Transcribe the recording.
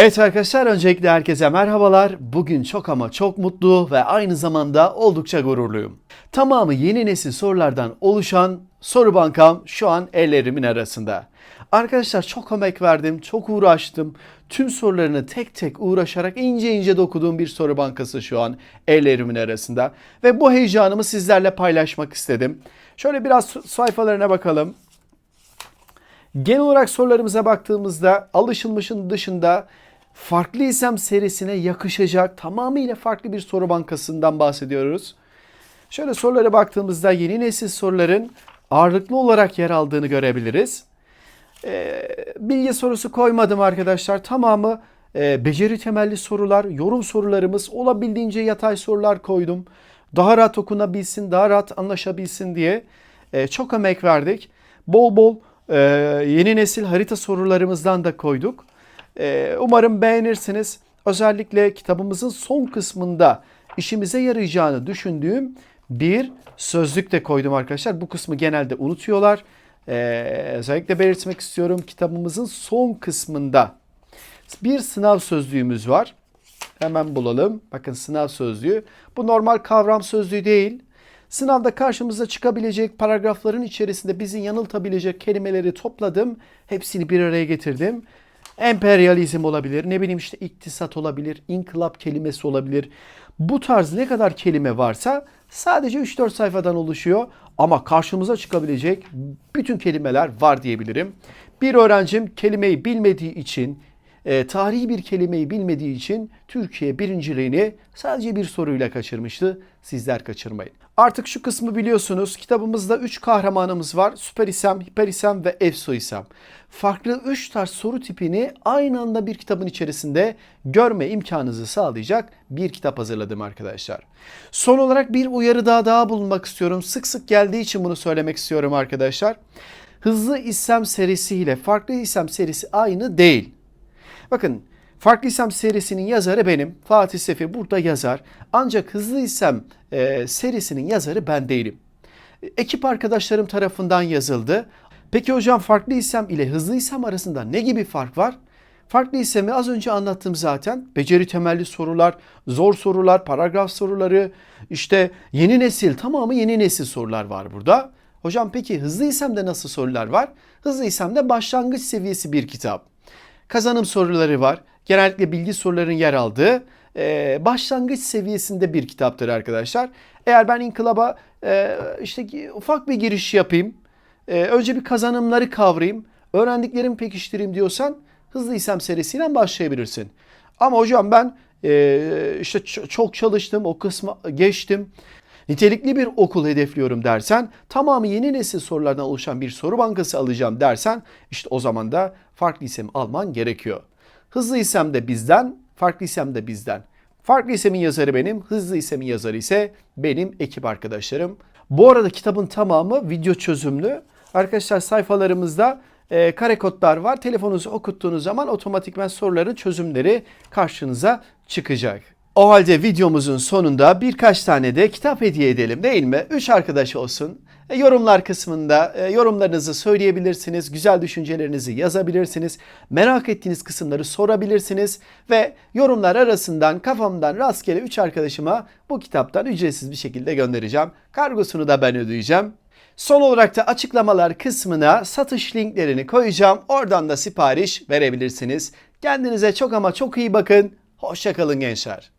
Evet arkadaşlar öncelikle herkese merhabalar. Bugün çok ama çok mutlu ve aynı zamanda oldukça gururluyum. Tamamı yeni nesil sorulardan oluşan soru bankam şu an ellerimin arasında. Arkadaşlar çok emek verdim, çok uğraştım. Tüm sorularını tek tek uğraşarak ince ince dokuduğum bir soru bankası şu an ellerimin arasında. Ve bu heyecanımı sizlerle paylaşmak istedim. Şöyle biraz sayfalarına bakalım. Genel olarak sorularımıza baktığımızda alışılmışın dışında farklı isem serisine yakışacak tamamıyla farklı bir soru bankasından bahsediyoruz. Şöyle sorulara baktığımızda yeni nesil soruların ağırlıklı olarak yer aldığını görebiliriz. Ee, bilgi sorusu koymadım arkadaşlar. Tamamı e, beceri temelli sorular, yorum sorularımız, olabildiğince yatay sorular koydum. Daha rahat okunabilsin, daha rahat anlaşabilsin diye e, çok emek verdik. Bol bol e, yeni nesil harita sorularımızdan da koyduk. E, umarım beğenirsiniz. Özellikle kitabımızın son kısmında işimize yarayacağını düşündüğüm bir sözlük de koydum arkadaşlar. Bu kısmı genelde unutuyorlar. Ee, özellikle belirtmek istiyorum kitabımızın son kısmında bir sınav sözlüğümüz var. Hemen bulalım. Bakın sınav sözlüğü. Bu normal kavram sözlüğü değil. Sınavda karşımıza çıkabilecek paragrafların içerisinde bizi yanıltabilecek kelimeleri topladım. Hepsini bir araya getirdim. Emperyalizm olabilir, ne bileyim işte iktisat olabilir, inkılap kelimesi olabilir. Bu tarz ne kadar kelime varsa sadece 3-4 sayfadan oluşuyor ama karşımıza çıkabilecek bütün kelimeler var diyebilirim. Bir öğrencim kelimeyi bilmediği için, e, tarihi bir kelimeyi bilmediği için Türkiye birinciliğini sadece bir soruyla kaçırmıştı. Sizler kaçırmayın. Artık şu kısmı biliyorsunuz. Kitabımızda 3 kahramanımız var. Süper isem, hiper isem ve efso isem. Farklı 3 tarz soru tipini aynı anda bir kitabın içerisinde görme imkanınızı sağlayacak bir kitap hazırladım arkadaşlar. Son olarak bir uyarı daha daha bulunmak istiyorum. Sık sık geldiği için bunu söylemek istiyorum arkadaşlar. Hızlı isem serisiyle farklı isem serisi aynı değil. Bakın Farklı İsem serisinin yazarı benim. Fatih Sefi burada yazar. Ancak Hızlı İsem e, serisinin yazarı ben değilim. Ekip arkadaşlarım tarafından yazıldı. Peki hocam farklı isem ile hızlı isem arasında ne gibi fark var? Farklı isemi az önce anlattım zaten. Beceri temelli sorular, zor sorular, paragraf soruları, işte yeni nesil, tamamı yeni nesil sorular var burada. Hocam peki hızlı isemde nasıl sorular var? Hızlı isemde başlangıç seviyesi bir kitap. Kazanım soruları var. Genellikle bilgi sorularının yer aldığı e, başlangıç seviyesinde bir kitaptır arkadaşlar. Eğer ben inkılaba e, işte ufak bir giriş yapayım, e, önce bir kazanımları kavrayayım, öğrendiklerimi pekiştireyim diyorsan hızlı isem serisiyle başlayabilirsin. Ama hocam ben e, işte çok çalıştım, o kısmı geçtim. Nitelikli bir okul hedefliyorum dersen, tamamı yeni nesil sorulardan oluşan bir soru bankası alacağım dersen, işte o zaman da farklı isim alman gerekiyor. Hızlı isem de bizden, farklı isem de bizden. Farklı isemin yazarı benim, hızlı isemin yazarı ise benim ekip arkadaşlarım. Bu arada kitabın tamamı video çözümlü. Arkadaşlar sayfalarımızda e, kare kodlar var. Telefonunuzu okuttuğunuz zaman otomatikman soruların çözümleri karşınıza çıkacak. O halde videomuzun sonunda birkaç tane de kitap hediye edelim değil mi? Üç arkadaş olsun. E, yorumlar kısmında e, yorumlarınızı söyleyebilirsiniz, güzel düşüncelerinizi yazabilirsiniz, merak ettiğiniz kısımları sorabilirsiniz ve yorumlar arasından kafamdan rastgele 3 arkadaşıma bu kitaptan ücretsiz bir şekilde göndereceğim. Kargosunu da ben ödeyeceğim. Son olarak da açıklamalar kısmına satış linklerini koyacağım. Oradan da sipariş verebilirsiniz. Kendinize çok ama çok iyi bakın. Hoşçakalın gençler.